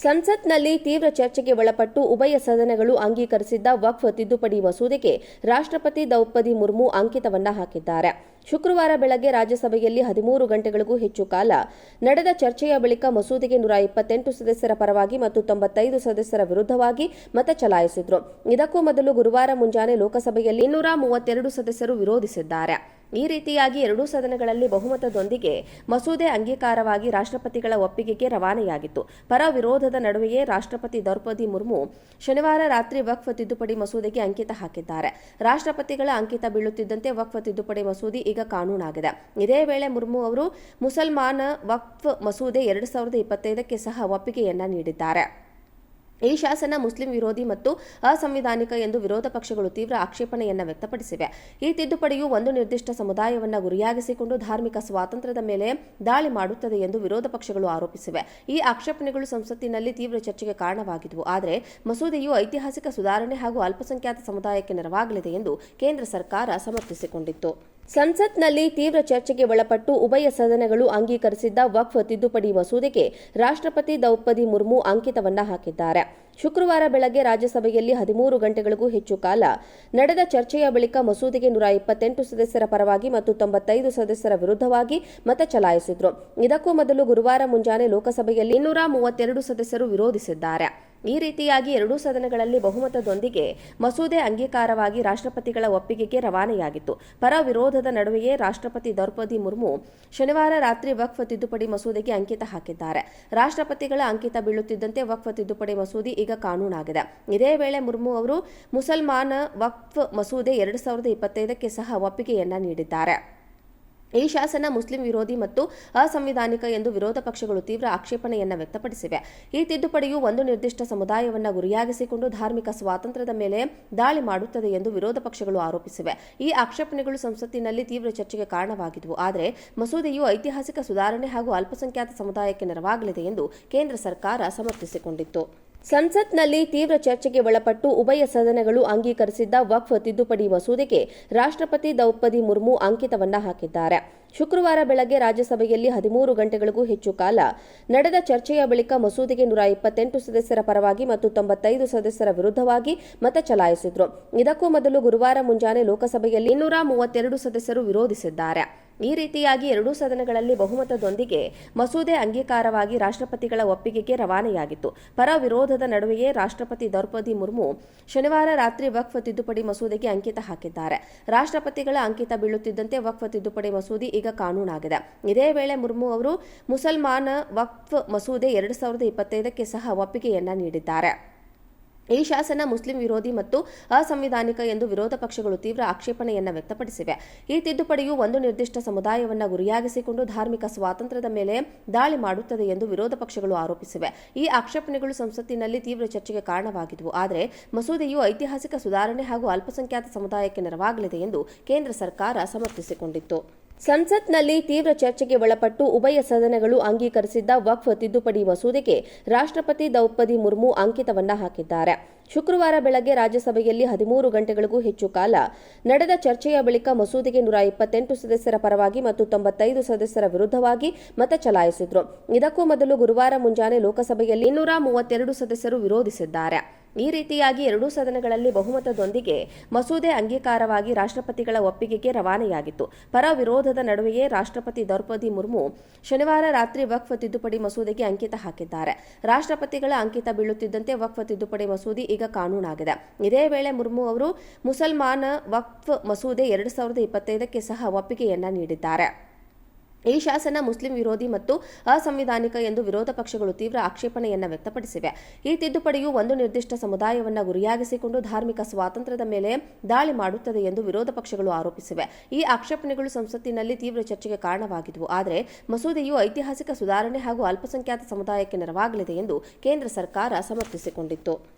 ಸಂಸತ್ನಲ್ಲಿ ತೀವ್ರ ಚರ್ಚೆಗೆ ಒಳಪಟ್ಟು ಉಭಯ ಸದನಗಳು ಅಂಗೀಕರಿಸಿದ್ದ ವಕ್ಫ್ ತಿದ್ದುಪಡಿ ಮಸೂದೆಗೆ ರಾಷ್ಟ್ರಪತಿ ದ್ರೌಪದಿ ಮುರ್ಮು ಅಂಕಿತವನ್ನ ಹಾಕಿದ್ದಾರೆ. ಶುಕ್ರವಾರ ಬೆಳಗ್ಗೆ ರಾಜ್ಯಸಭೆಯಲ್ಲಿ ಹದಿಮೂರು ಗಂಟೆಗಳಿಗೂ ಹೆಚ್ಚು ಕಾಲ ನಡೆದ ಚರ್ಚೆಯ ಬಳಿಕ ಮಸೂದೆಗೆ ನೂರ ಇಪ್ಪತ್ತೆಂಟು ಸದಸ್ಯರ ಪರವಾಗಿ ಮತ್ತು ತೊಂಬತ್ತೈದು ಸದಸ್ಯರ ವಿರುದ್ಧವಾಗಿ ಮತ ಚಲಾಯಿಸಿದ್ರು. ಇದಕ್ಕೂ ಮೊದಲು ಗುರುವಾರ ಮುಂಜಾನೆ ಲೋಕಸಭೆಯಲ್ಲಿ ಇನ್ನೂರ ಮೂವತ್ತೆರಡು ಸದಸ್ಯರು ವಿರೋಧಿಸಿದ್ದಾರೆ. ಈ ರೀತಿಯಾಗಿ ಎರಡೂ ಸದನಗಳಲ್ಲಿ ಬಹುಮತದೊಂದಿಗೆ ಮಸೂದೆ ಅಂಗೀಕಾರವಾಗಿ ರಾಷ್ಟ್ರಪತಿಗಳ ಒಪ್ಪಿಗೆಗೆ ರವಾನೆಯಾಗಿತ್ತು. ಪರ ವಿರೋಧದ ನಡುವೆಯೇ ರಾಷ್ಟ್ರಪತಿ ದ್ರೌಪದಿ ಮುರ್ಮು ಶನಿವಾರ ರಾತ್ರಿ ವಕ್ಫ್ ತಿದ್ದುಪಡಿ ಮಸೂದೆಗೆ ಅಂಕಿತ ಹಾಕಿದ್ದಾರೆ. ರಾಷ್ಟ್ರಪತಿಗಳ ಅಂಕಿತ ಬೀಳುತ್ತಿದ್ದಂತೆ ವಕ್ಫ್ ತಿದ್ದುಪಡಿ ಮಸೂದೆ ಈಗ ಕಾನೂನಾಗಿದೆ. ಇದೇ ವೇಳೆ ಮುರ್ಮು ಅವರು ಮುಸಲ್ಮಾನ ವಕ್ಫ್ ಮಸೂದೆ ಎರಡು ಸಾವಿರದ ಇಪ್ಪತ್ತೈದಕ್ಕೆ ಸಹ ಒಪ್ಪಿಗೆಯನ್ನ ನೀಡಿದ್ದಾರೆ. ಈ ಶಾಸನ ಮುಸ್ಲಿಂ ವಿರೋಧಿ ಮತ್ತು ಅಸಂವಿಧಾನಿಕ ಎಂದು ವಿರೋಧ ಪಕ್ಷಗಳು ತೀವ್ರ ಆಕ್ಷೇಪಣೆಯನ್ನು ವ್ಯಕ್ತಪಡಿಸಿವೆ. ಈ ತಿದ್ದುಪಡಿಯು ಒಂದು ನಿರ್ದಿಷ್ಟ ಸಮುದಾಯವನ್ನು ಗುರಿಯಾಗಿಸಿಕೊಂಡು ಧಾರ್ಮಿಕ ಸ್ವಾತಂತ್ರ್ಯದ ಮೇಲೆ ದಾಳಿ ಮಾಡುತ್ತದೆ ಎಂದು ವಿರೋಧ ಪಕ್ಷಗಳು ಆರೋಪಿಸಿವೆ. ಈ ಆಕ್ಷೇಪಣೆಗಳು ಸಂಸತ್ತಿನಲ್ಲಿ ತೀವ್ರ ಚರ್ಚೆಗೆ ಕಾರಣವಾಗಿದ್ದವು ಆದರೆ ಮಸೂದೆಯು ಐತಿಹಾಸಿಕ ಸುಧಾರಣೆ ಹಾಗೂ ಅಲ್ಪಸಂಖ್ಯಾತ ಸಮುದಾಯಕ್ಕೆ ನೆರವಾಗಲಿದೆ ಎಂದು ಕೇಂದ್ರ ಸರ್ಕಾರ ಸಮರ್ಥಿಸಿಕೊಂಡಿತ್ತು. ಸಂಸತ್ನಲ್ಲಿ ತೀವ್ರ ಚರ್ಚೆಗೆ ಒಳಪಟ್ಟು ಉಭಯ ಸದನಗಳು ಅಂಗೀಕರಿಸಿದ್ದ ವಕ್ಫ್ ತಿದ್ದುಪಡಿ ಮಸೂದೆಗೆ ರಾಷ್ಟ್ರಪತಿ ದ್ರೌಪದಿ ಮುರ್ಮು ಅಂಕಿತವನ್ನ ಹಾಕಿದ್ದಾರೆ. ಶುಕ್ರವಾರ ಬೆಳಗ್ಗೆ ರಾಜ್ಯಸಭೆಯಲ್ಲಿ ಹದಿಮೂರು ಗಂಟೆಗಳಿಗೂ ಹೆಚ್ಚು ಕಾಲ ನಡೆದ ಚರ್ಚೆಯ ಬಳಿಕ ಮಸೂದೆಗೆ ನೂರ ಇಪ್ಪತ್ತೆಂಟು ಸದಸ್ಯರ ಪರವಾಗಿ ಮತ್ತು ತೊಂಬತ್ತೈದು ಸದಸ್ಯರ ವಿರುದ್ಧವಾಗಿ ಮತ ಚಲಾಯಿಸಿದ್ರು. ಇದಕ್ಕೂ ಮೊದಲು ಗುರುವಾರ ಮುಂಜಾನೆ ಲೋಕಸಭೆಯಲ್ಲಿ ಇನ್ನೂರ ಮೂವತ್ತೆರಡು ಸದಸ್ಯರು ವಿರೋಧಿಸಿದ್ದಾರೆ. ಈ ರೀತಿಯಾಗಿ ಎರಡೂ ಸದನಗಳಲ್ಲಿ ಬಹುಮತದೊಂದಿಗೆ ಮಸೂದೆ ಅಂಗೀಕಾರವಾಗಿ ರಾಷ್ಟ್ರಪತಿಗಳ ಒಪ್ಪಿಗೆಗೆ ರವಾನೆಯಾಗಿತ್ತು. ಪರ ವಿರೋಧದ ನಡುವೆಯೇ ರಾಷ್ಟ್ರಪತಿ ದ್ರೌಪದಿ ಮುರ್ಮು ಶನಿವಾರ ರಾತ್ರಿ ವಕ್ಫ್ ತಿದ್ದುಪಡಿ ಮಸೂದೆಗೆ ಅಂಕಿತ ಹಾಕಿದ್ದಾರೆ. ರಾಷ್ಟ್ರಪತಿಗಳ ಅಂಕಿತ ಬೀಳುತ್ತಿದ್ದಂತೆ ವಕ್ಫ್ ತಿದ್ದುಪಡಿ ಮಸೂದೆ ಈಗ ಕಾನೂನಾಗಿದೆ. ಇದೇ ವೇಳೆ ಮುರ್ಮು ಅವರು ಮುಸಲ್ಮಾನ ವಕ್ಫ್ ಮಸೂದೆ ಎರಡು ಸಾವಿರದ ಇಪ್ಪತ್ತೈದಕ್ಕೆ ಸಹ ಒಪ್ಪಿಗೆಯನ್ನ ನೀಡಿದ್ದಾರೆ. ಈ ಶಾಸನ ಮುಸ್ಲಿಂ ವಿರೋಧಿ ಮತ್ತು ಅಸಂವಿಧಾನಿಕ ಎಂದು ವಿರೋಧ ಪಕ್ಷಗಳು ತೀವ್ರ ಆಕ್ಷೇಪಣೆಯನ್ನು ವ್ಯಕ್ತಪಡಿಸಿವೆ. ಈ ತಿದ್ದುಪಡಿಯು ಒಂದು ನಿರ್ದಿಷ್ಟ ಸಮುದಾಯವನ್ನು ಗುರಿಯಾಗಿಸಿಕೊಂಡು ಧಾರ್ಮಿಕ ಸ್ವಾತಂತ್ರ್ಯದ ಮೇಲೆ ದಾಳಿ ಮಾಡುತ್ತದೆ ಎಂದು ವಿರೋಧ ಪಕ್ಷಗಳು ಆರೋಪಿಸಿವೆ. ಈ ಆಕ್ಷೇಪಣೆಗಳು ಸಂಸತ್ತಿನಲ್ಲಿ ತೀವ್ರ ಚರ್ಚೆಗೆ ಕಾರಣವಾಗಿದ್ದವು ಆದರೆ ಮಸೂದೆಯು ಐತಿಹಾಸಿಕ ಸುಧಾರಣೆ ಹಾಗೂ ಅಲ್ಪಸಂಖ್ಯಾತ ಸಮುದಾಯಕ್ಕೆ ನೆರವಾಗಲಿದೆ ಎಂದು ಕೇಂದ್ರ ಸರ್ಕಾರ ಸಮರ್ಥಿಸಿಕೊಂಡಿತ್ತು. ಸಂಸತ್ನಲ್ಲಿ ತೀವ್ರ ಚರ್ಚೆಗೆ ಒಳಪಟ್ಟು ಉಭಯ ಸದನಗಳು ಅಂಗೀಕರಿಸಿದ್ದ ವಕ್ಫ್ ತಿದ್ದುಪಡಿ ಮಸೂದೆಗೆ ರಾಷ್ಟ್ರಪತಿ ದ್ರೌಪದಿ ಮುರ್ಮು ಅಂಕಿತವನ್ನ ಹಾಕಿದ್ದಾರೆ. ಶುಕ್ರವಾರ ಬೆಳಗ್ಗೆ ರಾಜ್ಯಸಭೆಯಲ್ಲಿ ಹದಿಮೂರು ಗಂಟೆಗಳಿಗೂ ಹೆಚ್ಚು ಕಾಲ ನಡೆದ ಚರ್ಚೆಯ ಬಳಿಕ ಮಸೂದೆಗೆ ನೂರ ಇಪ್ಪತ್ತೆಂಟು ಸದಸ್ಯರ ಪರವಾಗಿ ಮತ್ತು ತೊಂಬತ್ತೈದು ಸದಸ್ಯರ ವಿರುದ್ಧವಾಗಿ ಮತ ಚಲಾಯಿಸಿದ್ರು. ಇದಕ್ಕೂ ಮೊದಲು ಗುರುವಾರ ಮುಂಜಾನೆ ಲೋಕಸಭೆಯಲ್ಲಿ ಇನ್ನೂರ ಮೂವತ್ತೆರಡು ಸದಸ್ಯರು ವಿರೋಧಿಸಿದ್ದಾರೆ. ಈ ರೀತಿಯಾಗಿ ಎರಡೂ ಸದನಗಳಲ್ಲಿ ಬಹುಮತದೊಂದಿಗೆ ಮಸೂದೆ ಅಂಗೀಕಾರವಾಗಿ ರಾಷ್ಟ್ರಪತಿಗಳ ಒಪ್ಪಿಗೆಗೆ ರವಾನೆಯಾಗಿತ್ತು. ಪರ ವಿರೋಧದ ನಡುವೆಯೇ ರಾಷ್ಟ್ರಪತಿ ದ್ರೌಪದಿ ಮುರ್ಮು ಶನಿವಾರ ರಾತ್ರಿ ವಕ್ಫ್ ತಿದ್ದುಪಡಿ ಮಸೂದೆಗೆ ಅಂಕಿತ ಹಾಕಿದ್ದಾರೆ. ರಾಷ್ಟ್ರಪತಿಗಳ ಅಂಕಿತ ಬೀಳುತ್ತಿದ್ದಂತೆ ವಕ್ಫ್ ತಿದ್ದುಪಡಿ ಮಸೂದೆ ಈಗ ಕಾನೂನಾಗಿದೆ. ಇದೇ ವೇಳೆ ಮುರ್ಮು ಅವರು ಮುಸಲ್ಮಾನ ವಕ್ಫ್ ಮಸೂದೆ ಎರಡು ಸಾವಿರದ ಇಪ್ಪತ್ತೈದಕ್ಕೆ ಸಹ ಒಪ್ಪಿಗೆಯನ್ನ ನೀಡಿದ್ದಾರೆ. ಈ ಶಾಸನ ಮುಸ್ಲಿಂ ವಿರೋಧಿ ಮತ್ತು ಅಸಂವಿಧಾನಿಕ ಎಂದು ವಿರೋಧ ಪಕ್ಷಗಳು ತೀವ್ರ ಆಕ್ಷೇಪಣೆಯನ್ನ ವ್ಯಕ್ತಪಡಿಸಿವೆ. ಈ ತಿದ್ದುಪಡಿಯು ಒಂದು ನಿರ್ದಿಷ್ಟ ಸಮುದಾಯವನ್ನ ಗುರಿಯಾಗಿಸಿಕೊಂಡು ಧಾರ್ಮಿಕ ಸ್ವಾತಂತ್ರ್ಯದ ಮೇಲೆ ದಾಳಿ ಮಾಡುತ್ತದೆ ಎಂದು ವಿರೋಧ ಪಕ್ಷಗಳು ಆರೋಪಿಸಿವೆ. ಈ ಆಕ್ಷೇಪಣೆಗಳು ಸಂಸತ್ತಿನಲ್ಲಿ ತೀವ್ರ ಚರ್ಚೆಗೆ ಕಾರಣವಾಗಿದ್ದವು ಆದರೆ ಮಸೂದೆಯು ಐತಿಹಾಸಿಕ ಸುಧಾರಣೆ ಹಾಗೂ ಅಲ್ಪಸಂಖ್ಯಾತ ಸಮುದಾಯಕ್ಕೆ ನೆರವಾಗಲಿದೆ ಎಂದು ಕೇಂದ್ರ ಸರ್ಕಾರ ಸಮರ್ಥಿಸಿಕೊಂಡಿತ್ತು. ಸಂಸತ್ನಲ್ಲಿ ತೀವ್ರ ಚರ್ಚೆಗೆ ಒಳಪಟ್ಟು ಉಭಯ ಸದನಗಳು ಅಂಗೀಕರಿಸಿದ್ದ ವಕ್ಫ್ ತಿದ್ದುಪಡಿ ಮಸೂದೆಗೆ ರಾಷ್ಟ್ರಪತಿ ದ್ರೌಪದಿ ಮುರ್ಮು ಅಂಕಿತವನ್ನ ಹಾಕಿದ್ದಾರೆ. ಶುಕ್ರವಾರ ಬೆಳಗ್ಗೆ ರಾಜ್ಯಸಭೆಯಲ್ಲಿ ಹದಿಮೂರು ಗಂಟೆಗಳಿಗೂ ಹೆಚ್ಚು ಕಾಲ ನಡೆದ ಚರ್ಚೆಯ ಬಳಿಕ ಮಸೂದೆಗೆ ನೂರ ಇಪ್ಪತ್ತೆಂಟು ಸದಸ್ಯರ ಪರವಾಗಿ ಮತ್ತು ತೊಂಬತ್ತೈದು ಸದಸ್ಯರ ವಿರುದ್ಧವಾಗಿ ಮತ ಚಲಾಯಿಸಿದ್ರು. ಇದಕ್ಕೂ ಮೊದಲು ಗುರುವಾರ ಮುಂಜಾನೆ ಲೋಕಸಭೆಯಲ್ಲಿ ಇನ್ನೂರ ಮೂವತ್ತೆರಡು ಸದಸ್ಯರು ವಿರೋಧಿಸಿದ್ದಾರೆ. ಈ ರೀತಿಯಾಗಿ ಎರಡೂ ಸದನಗಳಲ್ಲಿ ಬಹುಮತದೊಂದಿಗೆ ಮಸೂದೆ ಅಂಗೀಕಾರವಾಗಿ ರಾಷ್ಟ್ರಪತಿಗಳ ಒಪ್ಪಿಗೆಗೆ ರವಾನೆಯಾಗಿತ್ತು. ಪರ ವಿರೋಧದ ನಡುವೆಯೇ ರಾಷ್ಟ್ರಪತಿ ದ್ರೌಪದಿ ಮುರ್ಮು ಶನಿವಾರ ರಾತ್ರಿ ವಕ್ಫ್ ತಿದ್ದುಪಡಿ ಮಸೂದೆಗೆ ಅಂಕಿತ ಹಾಕಿದ್ದಾರೆ. ರಾಷ್ಟ್ರಪತಿಗಳ ಅಂಕಿತ ಬೀಳುತ್ತಿದ್ದಂತೆ ವಕ್ಫ್ ತಿದ್ದುಪಡಿ ಮಸೂದೆ ಈಗ ಕಾನೂನಾಗಿದೆ. ಇದೇ ವೇಳೆ ಮುರ್ಮು ಅವರು ಮುಸಲ್ಮಾನ ವಕ್ಫ್ ಮಸೂದೆ ಎರಡು ಸಾವಿರದ ಇಪ್ಪತ್ತೈದಕ್ಕೆ ಸಹ ಒಪ್ಪಿಗೆಯನ್ನ ನೀಡಿದ್ದಾರೆ. ಈ ಶಾಸನ ಮುಸ್ಲಿಂ ವಿರೋಧಿ ಮತ್ತು ಅಸಂವಿಧಾನಿಕ ಎಂದು ವಿರೋಧ ಪಕ್ಷಗಳು ತೀವ್ರ ಆಕ್ಷೇಪಣೆಯನ್ನು ವ್ಯಕ್ತಪಡಿಸಿವೆ. ಈ ತಿದ್ದುಪಡಿಯು ಒಂದು ನಿರ್ದಿಷ್ಟ ಸಮುದಾಯವನ್ನು ಗುರಿಯಾಗಿಸಿಕೊಂಡು ಧಾರ್ಮಿಕ ಸ್ವಾತಂತ್ರ್ಯದ ಮೇಲೆ ದಾಳಿ ಮಾಡುತ್ತದೆ ಎಂದು ವಿರೋಧ ಪಕ್ಷಗಳು ಆರೋಪಿಸಿವೆ. ಈ ಆಕ್ಷೇಪಣೆಗಳು ಸಂಸತ್ತಿನಲ್ಲಿ ತೀವ್ರ ಚರ್ಚೆಗೆ ಕಾರಣವಾಗಿದ್ದವು ಆದರೆ ಮಸೂದೆಯು ಐತಿಹಾಸಿಕ ಸುಧಾರಣೆ ಹಾಗೂ ಅಲ್ಪಸಂಖ್ಯಾತ ಸಮುದಾಯಕ್ಕೆ ನೆರವಾಗಲಿದೆ ಎಂದು ಕೇಂದ್ರ ಸರ್ಕಾರ ಸಮರ್ಥಿಸಿಕೊಂಡಿತ್ತು.